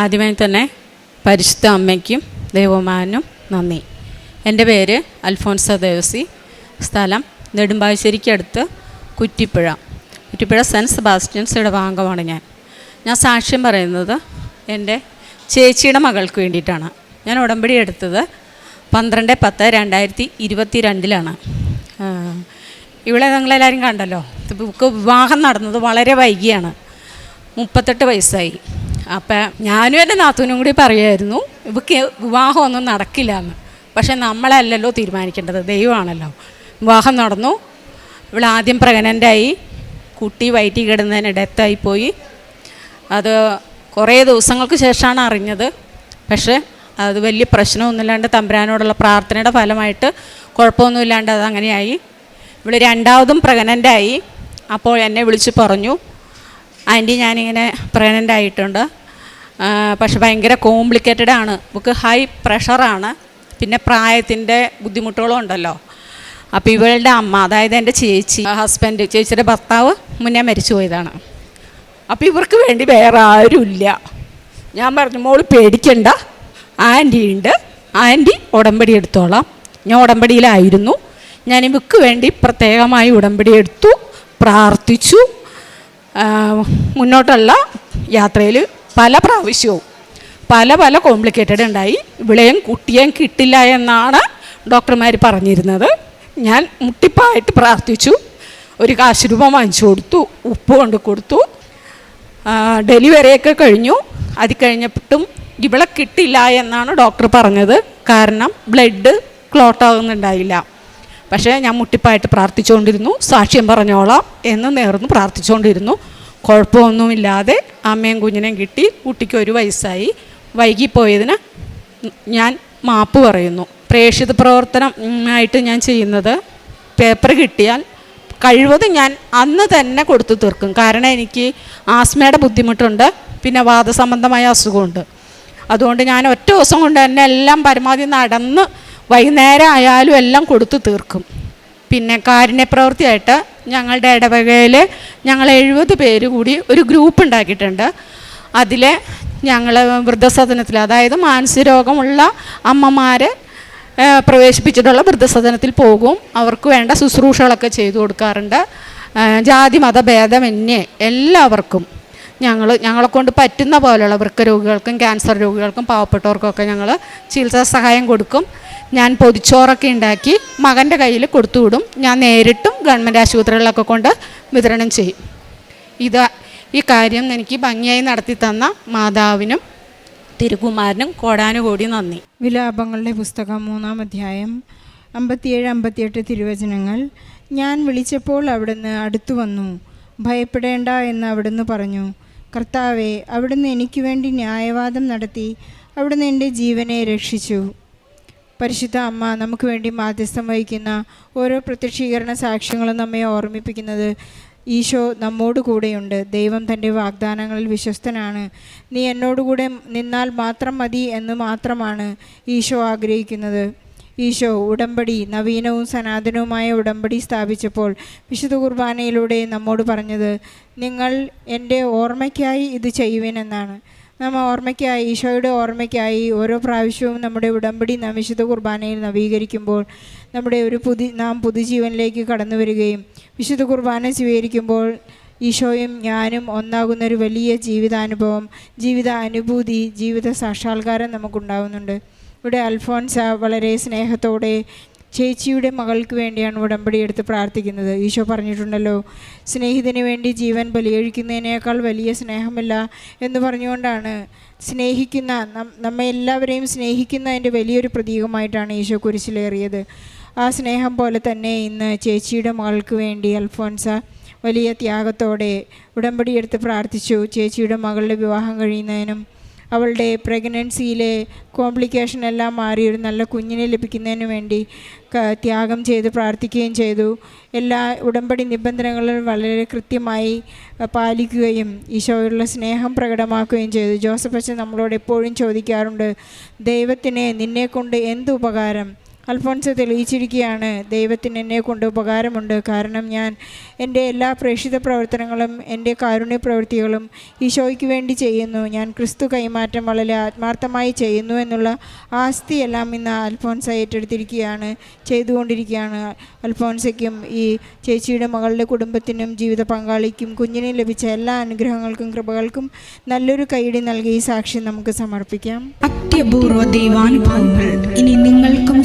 ആദ്യമായി തന്നെ പരിശുദ്ധ അമ്മയ്ക്കും ദേവമാനും നന്ദി. എന്റെ പേര് അൽഫോൻസ ദേവസി. സ്ഥലം നെടുമ്പാശ്ശേരിക്കടുത്ത് കുറ്റിപ്പുഴ. കുറ്റിപ്പുഴ സെന്റ് സെബാസ്റ്റ്യൻസ് ഇടവാംഗമാണ് ഞാൻ. ഞാൻ സാക്ഷ്യം പറയുന്നത് എന്റെ ചേച്ചിയുടെ മകൾക്ക് വേണ്ടിയിട്ടാണ്. ഞാൻ ഉടമ്പടി എടുത്തത് പന്ത്രണ്ട് പത്ത് രണ്ടായിരത്തി ഇരുപത്തി രണ്ടിലാണ് ഇവിടെ നിങ്ങളെല്ലാവരും കണ്ടല്ലോ. ബുക്ക് വിവാഹം നടന്നത് വളരെ വൈകിയാണ്. മുപ്പത്തെട്ട് വയസ്സായി. അപ്പം ഞാനും എന്റെ നാത്തൂനും കൂടി പറയുമായിരുന്നു ഇവക്ക് വിവാഹമൊന്നും നടക്കില്ല എന്ന് പക്ഷെ നമ്മളല്ലല്ലോ തീരുമാനിക്കേണ്ടത് ദൈവമാണല്ലോ. വിവാഹം നടന്നു ഇവൾ ആദ്യം പ്രഗ്നന്റായി കുട്ടി വയറ്റി കിടന്നതിന് ഡെത്തായി പോയി. അത് കുറേ ദിവസങ്ങൾക്ക് ശേഷമാണ് അറിഞ്ഞത്. പക്ഷേ അത് വലിയ പ്രശ്നമൊന്നുമില്ലാണ്ട് തമ്പുരാനോടുള്ള പ്രാർത്ഥനയുടെ ഫലമായിട്ട് കുഴപ്പമൊന്നുമില്ലാണ്ട് അത് ഇവിടെ രണ്ടാമതും പ്രഗ്നന്റായി. അപ്പോൾ എന്നെ വിളിച്ച് പറഞ്ഞു ആന്റി ഞാനിങ്ങനെ പ്രഗ്നന്റ് ആയിട്ടുണ്ട് പക്ഷെ ഭയങ്കര കോംപ്ലിക്കേറ്റഡ് ആണ്. നമുക്ക് ഹൈ പ്രഷറാണ് പിന്നെ പ്രായത്തിന്റെ ബുദ്ധിമുട്ടുകളും ഉണ്ടല്ലോ. അപ്പോൾ ഇവളുടെ അമ്മ അതായത് എന്റെ ചേച്ചി ഹസ്ബൻഡ് ചേച്ചിയുടെ ഭർത്താവ് മുന്നേ മരിച്ചു പോയതാണ്. അപ്പോൾ ഇവർക്ക് വേണ്ടി വേറെ ആരുമില്ല. ഞാൻ പറഞ്ഞു മോൾ പേടിക്കണ്ട. ആന്റി ഉണ്ട്. ആന്റി ഉടമ്പടി എടുത്തോളാം. ഞാൻ ഉടമ്പടിയിലായിരുന്നു. ഞാൻ ഇവക്ക് വേണ്ടി പ്രത്യേകമായി ഉടമ്പടി എടുത്തു പ്രാർത്ഥിച്ചു. മുന്നോട്ടുള്ള യാത്രയിൽ പല പ്രാവശ്യവും പല പല കോംപ്ലിക്കേറ്റഡ് ഉണ്ടായി. ഇവിളെയും കുട്ടിയേയും കിട്ടില്ല എന്നാണ് ഡോക്ടർമാർ പറഞ്ഞിരുന്നത്. ഞാൻ മുട്ടിപ്പായിട്ട് പ്രാർത്ഥിച്ചു. ഒരു കാശ് രൂപ വാങ്ങിച്ചു കൊടുത്തു. ഉപ്പ് കൊണ്ട് കൊടുത്തു. ഡെലിവറിയൊക്കെ കഴിഞ്ഞു. അത് കഴിഞ്ഞിട്ടും ഇവളെ കിട്ടില്ല എന്നാണ് ഡോക്ടർ പറഞ്ഞത്. കാരണം ബ്ലഡ് ക്ലോട്ട് ആകുന്നുണ്ടായില്ല പക്ഷേ ഞാൻ മുട്ടിപ്പായിട്ട് പ്രാർത്ഥിച്ചുകൊണ്ടിരുന്നു. സാക്ഷ്യം പറഞ്ഞോളാം എന്ന് നേർന്ന് പ്രാർത്ഥിച്ചുകൊണ്ടിരുന്നു. കുഴപ്പമൊന്നുമില്ലാതെ അമ്മയും കുഞ്ഞിനെയും കിട്ടി കുട്ടിക്ക് ഒരു വയസ്സായി. വൈകിപ്പോയതിന് ഞാൻ മാപ്പ് പറയുന്നു. പ്രേക്ഷിത പ്രവർത്തനം ആയിട്ട് ഞാൻ ചെയ്യുന്നത് പേപ്പർ കിട്ടിയാൽ കഴിവതും ഞാൻ അന്ന് തന്നെ കൊടുത്തു തീർക്കും. കാരണം എനിക്ക് ആസ്മയുടെ ബുദ്ധിമുട്ടുണ്ട് പിന്നെ വാദസംബന്ധമായ അസുഖമുണ്ട്. അതുകൊണ്ട് ഞാൻ ഒറ്റ ദിവസം കൊണ്ട് തന്നെ എല്ലാം പരമാവധി നടന്ന് വൈകുന്നേരം ആയാലും എല്ലാം കൊടുത്തു തീർക്കും. പിന്നെ കാരുണ്യപ്രവൃത്തിയായിട്ട് ഞങ്ങളുടെ ഇടവകയിൽ ഞങ്ങൾ എഴുപത് പേര് കൂടി ഒരു ഗ്രൂപ്പ് ഉണ്ടാക്കിയിട്ടുണ്ട്. അതിൽ ഞങ്ങൾ വൃദ്ധസദനത്തിൽ അതായത് മാനസിക രോഗമുള്ള അമ്മമാരെ ഏഹ് പ്രവേശിപ്പിച്ചിട്ടുള്ള വൃദ്ധസദനത്തിൽ പോകും. അവർക്ക് വേണ്ട ശുശ്രൂഷകളൊക്കെ ചെയ്തു കൊടുക്കാറുണ്ട്. ജാതി മതഭേദമന്യേ എല്ലാവർക്കും. ഞങ്ങൾ ഞങ്ങളെ കൊണ്ട് പറ്റുന്ന പോലെയുള്ള വൃക്കരോഗികൾക്കും ക്യാൻസർ രോഗികൾക്കും പാവപ്പെട്ടവർക്കൊക്കെ ഞങ്ങൾ ചികിത്സാ സഹായം കൊടുക്കും. ഞാൻ പൊതിച്ചോറൊക്കെ ഉണ്ടാക്കി മകന്റെ കയ്യിൽ കൊടുത്തുവിടും. ഞാൻ നേരിട്ടും ഗവൺമെന്റ് ആശുപത്രികളിലൊക്കെ കൊണ്ട് വിതരണം ചെയ്യും. ഇത് ഈ കാര്യം എനിക്ക് ഭംഗിയായി നടത്തി തന്ന മാതാവിനും തിരുകുമാരനും കോടാനുകൂടി നന്ദി. വിലാപങ്ങളുടെ പുസ്തകം മൂന്നാം അധ്യായം അമ്പത്തിയേഴ് അമ്പത്തിയെട്ട് തിരുവചനങ്ങൾ. ഞാൻ വിളിച്ചപ്പോൾ അവിടുന്ന് അടുത്തു വന്നു ഭയപ്പെടേണ്ട എന്ന് അവിടുന്ന് പറഞ്ഞു. കർത്താവെ അവിടുന്ന് എനിക്ക് വേണ്ടി ന്യായവാദം നടത്തി അവിടുന്ന് എന്റെ ജീവനെ രക്ഷിച്ചു. പരിശുദ്ധ അമ്മ നമുക്ക് വേണ്ടി മാധ്യസ്ഥം വഹിക്കുന്ന ഓരോ പ്രത്യക്ഷീകരണ സാക്ഷ്യങ്ങളും നമ്മെ ഓർമ്മിപ്പിക്കുന്നത് ഈശോ നമ്മോട് കൂടെയുണ്ട്. ദൈവം തന്റെ വാഗ്ദാനങ്ങളിൽ വിശ്വസ്തനാണ്. നീ എന്നോടുകൂടെ നിന്നാൽ മാത്രം മതി എന്ന് മാത്രമാണ് ഈശോ ആഗ്രഹിക്കുന്നത്. ഈശോ ഉടമ്പടി നവീനവും സനാതനവുമായ ഉടമ്പടി സ്ഥാപിച്ചപ്പോൾ വിശുദ്ധ കുർബാനയിലൂടെ നമ്മോട് പറഞ്ഞത് നിങ്ങൾ എന്റെ ഓർമ്മയ്ക്കായി ഇത് ചെയ്യുവിനെന്നാണ്. നമ്മൾ ഓർമ്മയ്ക്കായി ഈശോയുടെ ഓർമ്മയ്ക്കായി ഓരോ പ്രാവശ്യവും നമ്മുടെ ഉടമ്പടി നാം വിശുദ്ധ കുർബാനയിൽ നവീകരിക്കുമ്പോൾ നമ്മുടെ ഒരു പുതി നാം പുതുജീവനിലേക്ക് കടന്നു വരികയും വിശുദ്ധ കുർബാന സ്വീകരിക്കുമ്പോൾ ഈശോയും ഞാനും ഒന്നാകുന്ന ഒരു വലിയ ജീവിതാനുഭവം ജീവിത അനുഭൂതി ജീവിത സാക്ഷാത്കാരം നമുക്കുണ്ടാകുന്നുണ്ട് ഇവിടെ അൽഫോൻസ വളരെ സ്നേഹത്തോടെ ചേച്ചിയുടെ മകൾക്ക് വേണ്ടിയാണ് ഉടമ്പടി എടുത്ത് പ്രാർത്ഥിക്കുന്നത്. ഈശോ പറഞ്ഞിട്ടുണ്ടല്ലോ സ്നേഹിതന് വേണ്ടി ജീവൻ ബലിയഴിക്കുന്നതിനേക്കാൾ വലിയ സ്നേഹമില്ല എന്ന് പറഞ്ഞുകൊണ്ടാണ് സ്നേഹിക്കുന്ന നമ്മെ എല്ലാവരെയും സ്നേഹിക്കുന്നതിന്റെ വലിയൊരു പ്രതീകമായിട്ടാണ് ഈശോ കുരിശിലേറിയത്. ആ സ്നേഹം പോലെ തന്നെ ഇന്ന് ചേച്ചിയുടെ മകൾക്ക് വേണ്ടി അൽഫോൻസ വലിയ ത്യാഗത്തോടെ ഉടമ്പടി എടുത്ത് പ്രാർത്ഥിച്ചു. ചേച്ചിയുടെ മകളുടെ വിവാഹം കഴിയുന്നതിനും അവളുടെ പ്രഗ്നൻസിയിലെ കോംപ്ലിക്കേഷൻ എല്ലാം മാറി ഒരു നല്ല കുഞ്ഞിനെ ലഭിക്കുന്നതിന് വേണ്ടി ത്യാഗം ചെയ്ത് പ്രാർത്ഥിക്കുകയും ചെയ്തു. എല്ലാ ഉടമ്പടി നിബന്ധനകളും വളരെ കൃത്യമായി പാലിക്കുകയും ഈശോയുള്ള സ്നേഹം പ്രകടമാക്കുകയും ചെയ്തു. ജോസഫ് അച്ഛൻ നമ്മളോട് എപ്പോഴും ചോദിക്കാറുണ്ട് ദൈവത്തിനെ നിന്നെക്കൊണ്ട് എന്ത് ഉപകാരം? അൽഫോൻസ് തെളിയിച്ചിരിക്കുകയാണ്. ദൈവത്തിന് എന്നെ കൊണ്ട് ഉപകാരമുണ്ട്. കാരണം ഞാൻ എന്റെ എല്ലാ പ്രേക്ഷിത പ്രവർത്തനങ്ങളും എന്റെ കാരുണ്യ പ്രവൃത്തികളും ഈശോയ്ക്ക് വേണ്ടി ചെയ്യുന്നു. ഞാൻ ക്രിസ്തു കൈമാറ്റം വളരെ ആത്മാർത്ഥമായി ചെയ്യുന്നു എന്നുള്ള ആസ്തിയെല്ലാം ഇന്ന് അൽഫോൻസ ഏറ്റെടുത്തിരിക്കുകയാണ് ചെയ്തുകൊണ്ടിരിക്കുകയാണ്. അൽഫോൻസയ്ക്കും ഈ ചേച്ചിയുടെ മകളുടെ കുടുംബത്തിനും ജീവിത പങ്കാളിക്കും കുഞ്ഞിനും ലഭിച്ച എല്ലാ അനുഗ്രഹങ്ങൾക്കും കൃപകൾക്കും നല്ലൊരു കൈയടി നൽകി ഈ സാക്ഷ്യം നമുക്ക് സമർപ്പിക്കാം. അത്യപൂർവ ദൈവാനുഭവങ്ങൾ ഇനി നിങ്ങൾക്കും